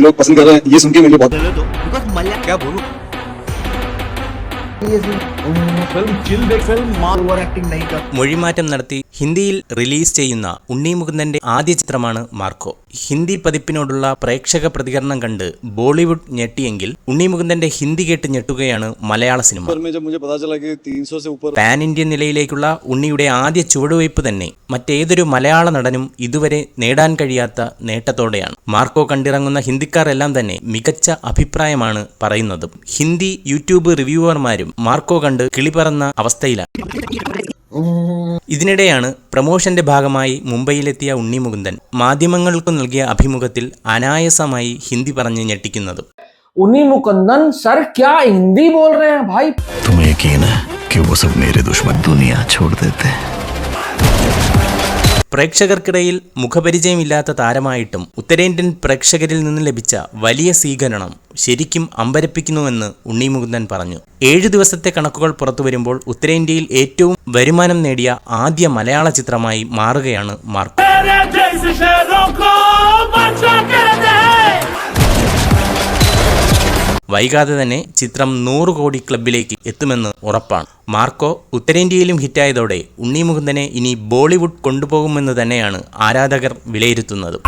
लोग पसंद कर रहे हैं ये सुन के मुझे बहुत क्या बोलूँ? മൊഴിമാറ്റം നടത്തി ഹിന്ദിയിൽ റിലീസ് ചെയ്യുന്ന ഉണ്ണി മുകുന്ദന്റെ ആദ്യ ചിത്രമാണ് മാർക്കോ. ഹിന്ദി പതിപ്പിനോടുള്ള പ്രേക്ഷക പ്രതികരണം കണ്ട് ബോളിവുഡ് ഞെട്ടിയെങ്കിൽ ഉണ്ണി മുകുന്ദന്റെ ഹിന്ദി കേട്ട് ഞെട്ടുകയാണ് മലയാള സിനിമ. പാൻ ഇന്ത്യൻ നിലയിലേക്കുള്ള ഉണ്ണിയുടെ ആദ്യ ചുവടുവയ്പ് തന്നെ മറ്റേതൊരു മലയാള നടനും ഇതുവരെ നേടാൻ കഴിയാത്ത നേട്ടത്തോടെയാണ്. മാർക്കോ കണ്ടിറങ്ങുന്ന ഹിന്ദിക്കാർ എല്ലാം തന്നെ മികച്ച അഭിപ്രായമാണ് പറയുന്നതും. ഹിന്ദി യൂട്യൂബ് റിവ്യൂവർമാരും മാർക്കോ കണ്ട് കിളിപറന്ന അവസ്ഥയിലാണ് ഇതിനിടെയാണ് പ്രമോഷന്റെ ഭാഗമായി മുംബൈയിലെത്തിയ ഉണ്ണി മുകുന്ദൻ മാധ്യമങ്ങൾക്ക് നൽകിയ അഭിമുഖത്തിൽ അനായാസമായി ഹിന്ദി പറഞ്ഞ് ഞെട്ടിക്കുന്നത് उन्हीं मुकंदन सर क्या हिंदी बोल रहे हैं भाई तुम्हें यकीन है कि वो सब मेरे दुश्मन दुनिया छोड़ देते हैं പ്രേക്ഷകർക്കിടയിൽ മുഖപരിചയമില്ലാത്ത താരമായിട്ടും ഉത്തരേന്ത്യൻ പ്രേക്ഷകരിൽ നിന്ന് ലഭിച്ച വലിയ സ്വീകരണം ശരിക്കും അമ്പരപ്പിക്കുന്നുവെന്ന് ഉണ്ണി മുകുന്ദൻ പറഞ്ഞു ഏഴു ദിവസത്തെ കണക്കുകൾ പുറത്തു പുറത്തുവരുമ്പോൾ ഉത്തരേന്ത്യയിൽ ഏറ്റവും വരുമാനം നേടിയ ആദ്യ മലയാള ചിത്രമായി മാറുകയാണ് മാർക്കോ വൈകാതെ തന്നെ ചിത്രം നൂറ് കോടി ക്ലബിലേക്ക് എത്തുമെന്ന് ഉറപ്പാണ്. മാർക്കോ ഉത്തരേന്ത്യയിലും ഹിറ്റായതോടെ ഉണ്ണി മുകുന്ദനെ ഇനി ബോളിവുഡ് കൊണ്ടുപോകുമെന്ന് തന്നെയാണ് ആരാധകർ വിലയിരുത്തുന്നത്.